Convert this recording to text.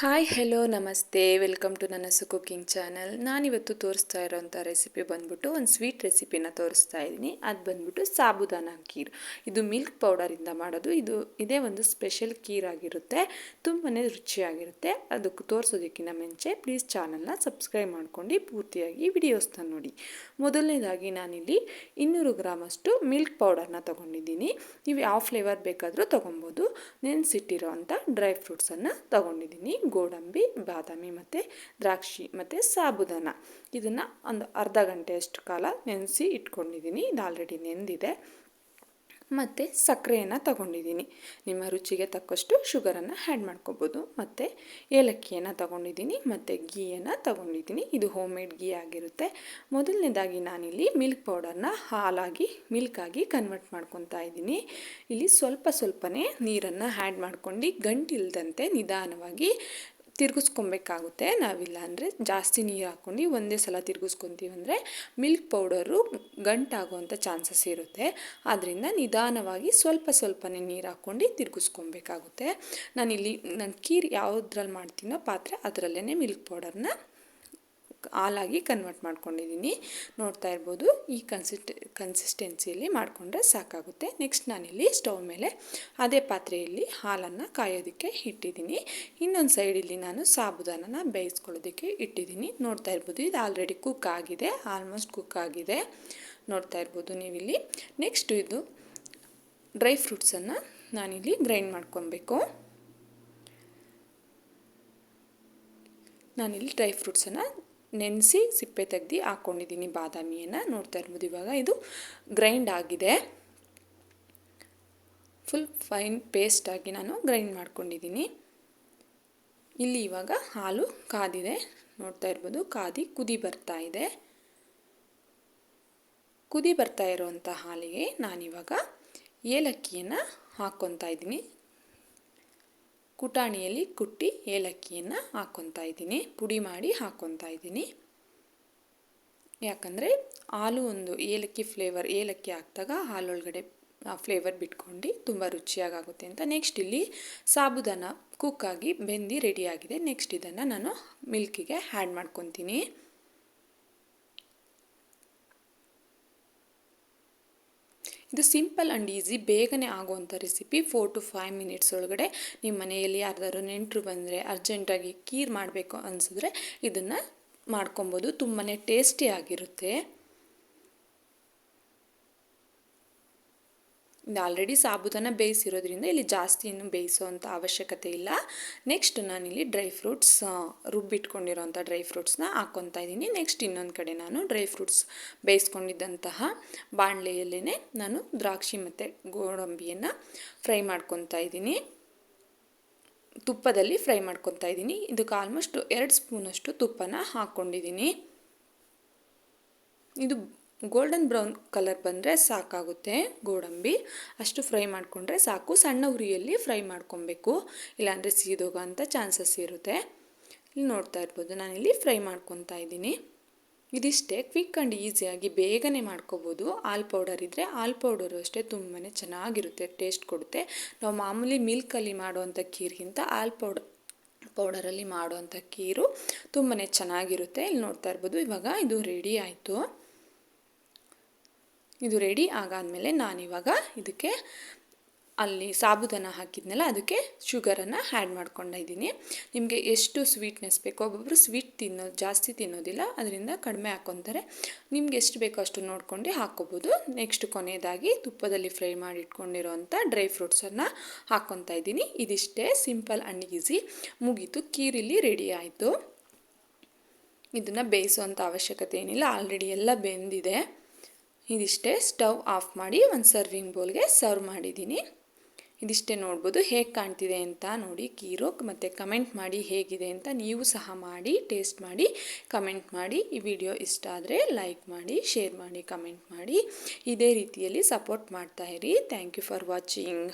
Hi hello ನಮಸ್ತೆ welcome to ನನ್ನಸು cooking cooking channel ನಾನಿವತ್ತು ತೋರಿಸ್ತಾ ಇರೋಂಥ ರೆಸಿಪಿ ಬಂದ್ಬಿಟ್ಟು ಒಂದು ಸ್ವೀಟ್ ರೆಸಿಪಿನ ತೋರಿಸ್ತಾ ಇದ್ದೀನಿ. ಅದು ಬಂದ್ಬಿಟ್ಟು ಸಾಬುದಾನ ಖೀರ್. ಇದು ಮಿಲ್ಕ್ ಪೌಡರಿಂದ ಮಾಡೋದು. ಇದು ಇದೇ ಒಂದು ಸ್ಪೆಷಲ್ ಖೀರ್ ಆಗಿರುತ್ತೆ. ತುಂಬಾ ರುಚಿಯಾಗಿರುತ್ತೆ. ಅದಕ್ಕೆ ತೋರಿಸೋದಕ್ಕಿಂತ ಮುಂಚೆ ಪ್ಲೀಸ್ ಚಾನಲ್ನ ಸಬ್ಸ್ಕ್ರೈಬ್ ಮಾಡ್ಕೊಂಡು ಪೂರ್ತಿಯಾಗಿ ವಿಡಿಯೋಸ್ನ ನೋಡಿ. ಮೊದಲನೇದಾಗಿ ನಾನಿಲ್ಲಿ ಇನ್ನೂರು ಗ್ರಾಮಷ್ಟು ಮಿಲ್ಕ್ ಪೌಡರ್ನ ತೊಗೊಂಡಿದ್ದೀನಿ. ನೀವು ಯಾವ ಫ್ಲೇವರ್ ಬೇಕಾದರೂ ತೊಗೊಬೋದು. ನೆನೆಸಿಟ್ಟಿರೋ ಅಂಥ ಡ್ರೈ ಫ್ರೂಟ್ಸನ್ನು ತೊಗೊಂಡಿದ್ದೀನಿ. ಗೋಡಂಬಿ, ಬಾದಾಮಿ ಮತ್ತು ದ್ರಾಕ್ಷಿ ಮತ್ತು ಸಾಬುದಾನ. ಇದನ್ನು ಒಂದು ಅರ್ಧ ಗಂಟೆಯಷ್ಟು ಕಾಲ ನೆನೆಸಿ ಇಟ್ಕೊಂಡಿದ್ದೀನಿ ಇದು ಆಲ್ರೆಡಿ ನೆಂದಿದೆ. ಮತ್ತು ಸಕ್ಕರೆಯನ್ನು ತಗೊಂಡಿದ್ದೀನಿ. ನಿಮ್ಮ ರುಚಿಗೆ ತಕ್ಕಷ್ಟು ಶುಗರನ್ನು ಆ್ಯಡ್ ಮಾಡ್ಕೋಬೋದು. ಮತ್ತು ಏಲಕ್ಕಿಯನ್ನು ತಗೊಂಡಿದ್ದೀನಿ, ಮತ್ತು ಗೀಯನ್ನು ತಗೊಂಡಿದ್ದೀನಿ. ಇದು ಹೋಮ್ ಮೇಡ್ ಗೀ ಆಗಿರುತ್ತೆ. ಮೊದಲನೇದಾಗಿ ನಾನಿಲ್ಲಿ ಮಿಲ್ಕ್ ಪೌಡರ್ನ ಹಾಲಾಗಿ ಮಿಲ್ಕಾಗಿ ಕನ್ವರ್ಟ್ ಮಾಡ್ಕೊತಾ ಇದ್ದೀನಿ. ಇಲ್ಲಿ ಸ್ವಲ್ಪ ಸ್ವಲ್ಪನೇ ನೀರನ್ನು ಆ್ಯಡ್ ಮಾಡ್ಕೊಂಡು ಗಂಟಿಲ್ದಂತೆ ನಿಧಾನವಾಗಿ ತಿರುಗಿಸ್ಕೊಬೇಕಾಗುತ್ತೆ. ನಾವಿಲ್ಲ ಅಂದರೆ ಜಾಸ್ತಿ ನೀರು ಹಾಕ್ಕೊಂಡು ಒಂದೇ ಸಲ ತಿರುಗಿಸ್ಕೊತೀವಿ ಅಂದರೆ ಮಿಲ್ಕ್ ಪೌಡರು ಗಂಟಾಗುವಂಥ ಚಾನ್ಸಸ್ ಇರುತ್ತೆ. ಆದ್ದರಿಂದ ನಿಧಾನವಾಗಿ ಸ್ವಲ್ಪ ಸ್ವಲ್ಪನೇ ನೀರು ಹಾಕ್ಕೊಂಡು ತಿರುಗಿಸ್ಕೊಬೇಕಾಗುತ್ತೆ. ನಾನಿಲ್ಲಿ, ನಾನು ಕೀರ್ ಯಾವುದ್ರಲ್ಲಿ ಮಾಡ್ತೀನೋ ಪಾತ್ರೆ ಅದರಲ್ಲೇ ಮಿಲ್ಕ್ ಪೌಡರ್ನ ಹಾಲಾಗಿ ಕನ್ವರ್ಟ್ ಮಾಡ್ಕೊಂಡಿದ್ದೀನಿ. ನೋಡ್ತಾ ಇರ್ಬೋದು, ಈ ಕನ್ಸಿಸ್ಟ್ ಕನ್ಸಿಸ್ಟೆನ್ಸಿಯಲ್ಲಿ ಮಾಡಿಕೊಂಡ್ರೆ ಸಾಕಾಗುತ್ತೆ. ನೆಕ್ಸ್ಟ್ ನಾನಿಲ್ಲಿ ಸ್ಟವ್ ಮೇಲೆ ಅದೇ ಪಾತ್ರೆಯಲ್ಲಿ ಹಾಲನ್ನು ಕಾಯೋದಕ್ಕೆ ಇಟ್ಟಿದ್ದೀನಿ. ಇನ್ನೊಂದು ಸೈಡಲ್ಲಿ ನಾನು ಸಾಬುದಾನನ ಬೇಯಿಸ್ಕೊಳ್ಳೋದಕ್ಕೆ ಇಟ್ಟಿದ್ದೀನಿ. ನೋಡ್ತಾ ಇರ್ಬೋದು, ಇದು ಆಲ್ರೆಡಿ ಕುಕ್ ಆಗಿದೆ ಆಲ್ಮೋಸ್ಟ್ ಕುಕ್ ಆಗಿದೆ. ನೋಡ್ತಾ ಇರ್ಬೋದು ನೀವಿಲ್ಲಿ. ನೆಕ್ಸ್ಟು ಇದು ಡ್ರೈ ಫ್ರೂಟ್ಸನ್ನು ನಾನಿಲ್ಲಿ ಗ್ರೈಂಡ್ ಮಾಡ್ಕೊಬೇಕು. ನಾನಿಲ್ಲಿ ಡ್ರೈ ಫ್ರೂಟ್ಸನ್ನು ನೆನೆಸಿ ಸಿಪ್ಪೆ ತೆಗ್ದು ಹಾಕ್ಕೊಂಡಿದ್ದೀನಿ ಬಾದಾಮಿಯನ್ನು. ನೋಡ್ತಾ ಇರ್ಬೋದು ಇವಾಗ ಇದು ಗ್ರೈಂಡ್ ಆಗಿದೆ. ಫುಲ್ ಫೈನ್ ಪೇಸ್ಟಾಗಿ ನಾನು ಗ್ರೈಂಡ್ ಮಾಡ್ಕೊಂಡಿದ್ದೀನಿ. ಇಲ್ಲಿ ಇವಾಗ ಹಾಲು ಕಾದಿದೆ. ನೋಡ್ತಾ ಇರ್ಬೋದು ಕಾದಿ ಕುದಿ ಬರ್ತಾ ಇದೆ. ಕುದಿ ಬರ್ತಾ ಇರುವಂಥ ಹಾಲಿಗೆ ನಾನಿವಾಗ ಏಲಕ್ಕಿಯನ್ನು ಹಾಕ್ಕೊತಾ ಇದ್ದೀನಿ. ಕುಟಾಣಿಯಲ್ಲಿ ಕುಟ್ಟಿ ಏಲಕ್ಕಿಯನ್ನು ಹಾಕ್ಕೊತಾ ಇದ್ದೀನಿ. ಪುಡಿ ಮಾಡಿ ಹಾಕ್ಕೊತಾ ಇದ್ದೀನಿ. ಯಾಕಂದರೆ ಹಾಲು ಒಂದು ಏಲಕ್ಕಿ ಫ್ಲೇವರ್ ಏಲಕ್ಕಿ ಹಾಕಿದಾಗ ಹಾಲೊಳಗಡೆ ಫ್ಲೇವರ್ ಬಿಟ್ಕೊಂಡು ತುಂಬ ರುಚಿಯಾಗುತ್ತೆ ಅಂತ ನೆಕ್ಸ್ಟ್ ಇಲ್ಲಿ ಸಾಬುದಾನ ಕುಕ್ಕಾಗಿ ಬೆಂದಿ ರೆಡಿಯಾಗಿದೆ ನೆಕ್ಸ್ಟ್ ಇದನ್ನು ನಾನು ಮಿಲ್ಕಿಗೆ ಆ್ಯಡ್ ಮಾಡ್ಕೊತೀನಿ. ಇದು ಸಿಂಪಲ್ ಆ್ಯಂಡ್ ಈಸಿ, ಬೇಗನೆ ಆಗುವಂಥ recipe four to five minutes ಒಳಗಡೆ ನಿಮ್ಮ ಮನೆಯಲ್ಲಿ ಯಾರ್ದಾದ್ರು ನೆಂಟರು ಬಂದರೆ ಅರ್ಜೆಂಟಾಗಿ ಕೀರ್ ಮಾಡಬೇಕು ಅನಿಸಿದ್ರೆ ಇದನ್ನು ಮಾಡ್ಕೊಬೋದು. ತುಂಬಾ ಟೇಸ್ಟಿಯಾಗಿರುತ್ತೆ ಆಲ್ರೆಡಿ ಸಾಬುದಾನ ಬೇಯಿಸಿರೋದ್ರಿಂದ ಇಲ್ಲಿ ಜಾಸ್ತಿ ಇನ್ನು ಬೇಯಿಸೋವಂಥ ಅವಶ್ಯಕತೆ ಇಲ್ಲ. ನೆಕ್ಸ್ಟ್ ನಾನಿಲ್ಲಿ ಡ್ರೈ ಫ್ರೂಟ್ಸ್ ರುಬ್ಬಿಟ್ಕೊಂಡಿರೋಂಥ ಡ್ರೈ ಫ್ರೂಟ್ಸ್ನ ಹಾಕ್ಕೊತಾ ಇದ್ದೀನಿ. ನೆಕ್ಸ್ಟ್ ಇನ್ನೊಂದು ಕಡೆ ನಾನು ಡ್ರೈ ಫ್ರೂಟ್ಸ್ ಬೇಯಿಸ್ಕೊಂಡಿದ್ದಂತಹ ಬಾಣಲೆಯಲ್ಲೇ ನಾನು ದ್ರಾಕ್ಷಿ ಮತ್ತು ಗೋಡಂಬಿಯನ್ನು ಫ್ರೈ ಮಾಡ್ಕೊತಾ ಇದ್ದೀನಿ. ತುಪ್ಪದಲ್ಲಿ ಫ್ರೈ ಮಾಡ್ಕೊತಾ ಇದ್ದೀನಿ. ಇದಕ್ಕೆ ಆಲ್ಮೋಸ್ಟ್ ಎರಡು ಸ್ಪೂನಷ್ಟು ತುಪ್ಪನ ಹಾಕ್ಕೊಂಡಿದ್ದೀನಿ. ಇದು ಗೋಲ್ಡನ್ ಬ್ರೌನ್ ಕಲರ್ ಬಂದರೆ ಸಾಕಾಗುತ್ತೆ ಗೋಡಂಬಿ. ಅಷ್ಟು ಫ್ರೈ ಮಾಡಿಕೊಂಡ್ರೆ ಸಾಕು. ಸಣ್ಣ ಉರಿಯಲ್ಲಿ ಫ್ರೈ ಮಾಡ್ಕೊಬೇಕು. ಇಲ್ಲಾಂದರೆ ಸೀದೋಗೋ ಅಂಥ ಚಾನ್ಸಸ್ ಇರುತ್ತೆ. ಇಲ್ಲಿ ನೋಡ್ತಾ ಇರ್ಬೋದು, ನಾನಿಲ್ಲಿ ಫ್ರೈ ಮಾಡ್ಕೊತಾ ಇದ್ದೀನಿ. ಇದಿಷ್ಟೇ ಕ್ವಿಕ್ ಆ್ಯಂಡ್ ಈಸಿಯಾಗಿ ಬೇಗನೆ ಮಾಡ್ಕೋಬೋದು. ಹಾಲ್ ಪೌಡರ್ ಇದ್ದರೆ ಹಾಲ್ ಪೌಡರು ಅಷ್ಟೇ ತುಂಬಾ ಚೆನ್ನಾಗಿರುತ್ತೆ ಟೇಸ್ಟ್ ಕೊಡುತ್ತೆ. ನಾವು ಮಾಮೂಲಿ ಮಿಲ್ಕಲ್ಲಿ ಮಾಡುವಂಥ ಖೀರ್ಗಿಂತ ಹಾಲ್ ಪೌಡರ್ ಪೌಡರಲ್ಲಿ ಮಾಡುವಂಥ ಖೀರು ತುಂಬಾ ಚೆನ್ನಾಗಿರುತ್ತೆ. ಇಲ್ಲಿ ನೋಡ್ತಾ ಇರ್ಬೋದು, ಇವಾಗ ಇದು ರೆಡಿ ಆಯಿತು. ಇದು ರೆಡಿ ಆಗಾದಮೇಲೆ ನಾನಿವಾಗ ಇದಕ್ಕೆ ಅಲ್ಲಿ ಸಾಬುದಾನ ಹಾಕಿದ್ನಲ್ಲ, ಅದಕ್ಕೆ ಶುಗರನ್ನು ಆ್ಯಡ್ ಮಾಡ್ಕೊಂಡಿದ್ದೀನಿ ನಿಮಗೆ ಎಷ್ಟು ಸ್ವೀಟ್ನೆಸ್ ಬೇಕೋ ಒಬ್ಬೊಬ್ಬರು ಸ್ವೀಟ್ ತಿನ್ನೋದು ಜಾಸ್ತಿ ತಿನ್ನೋದಿಲ್ಲ, ಅದರಿಂದ ಕಡಿಮೆ ಹಾಕ್ಕೊತಾರೆ ನಿಮ್ಗೆ ಎಷ್ಟು ಬೇಕೋ ಅಷ್ಟು ನೋಡ್ಕೊಂಡು ಹಾಕ್ಕೋಬೋದು ನೆಕ್ಸ್ಟ್ ಕೊನೆಯದಾಗಿ ತುಪ್ಪದಲ್ಲಿ ಫ್ರೈ ಮಾಡಿ ಇಟ್ಕೊಂಡಿರೋವಂಥ ಡ್ರೈ ಫ್ರೂಟ್ಸನ್ನು ಹಾಕ್ಕೊತಾ ಇದ್ದೀನಿ. ಇದಿಷ್ಟೇ ಸಿಂಪಲ್ ಆ್ಯಂಡ್ ಈಸಿ ಮುಗೀತು. ಕೀರಿಲಿ ರೆಡಿ ಆಯಿತು. ಇದನ್ನು ಬೇಯಿಸುವಂಥ ಅವಶ್ಯಕತೆ ಏನಿಲ್ಲ. ಆಲ್ರೆಡಿ ಎಲ್ಲ ಬೆಂದಿದೆ. ಇದಿಷ್ಟೇ ಸ್ಟವ್ ಆಫ್ ಮಾಡಿ ಒಂದು ಸರ್ವಿಂಗ್ ಬೌಲ್ಗೆ ಸರ್ವ್ ಮಾಡಿದ್ದೀನಿ. ಇದಿಷ್ಟೇ ನೋಡ್ಬೋದು ಹೇಗೆ ಕಾಣ್ತಿದೆ ಅಂತ ನೋಡಿ ಕೀರೋಕ್ ಮತ್ತು ಕಮೆಂಟ್ ಮಾಡಿ ಹೇಗಿದೆ ಅಂತ ನೀವು ಸಹ ಮಾಡಿ, ಟೇಸ್ಟ್ ಮಾಡಿ, ಕಮೆಂಟ್ ಮಾಡಿ. ಈ ವಿಡಿಯೋ ಇಷ್ಟ ಆದರೆ ಲೈಕ್ ಮಾಡಿ, ಶೇರ್ ಮಾಡಿ, ಕಮೆಂಟ್ ಮಾಡಿ. ಇದೇ ರೀತಿಯಲ್ಲಿ ಸಪೋರ್ಟ್ ಮಾಡ್ತಾಯಿರಿ ಥ್ಯಾಂಕ್ ಯು ಫಾರ್ ವಾಚಿಂಗ್.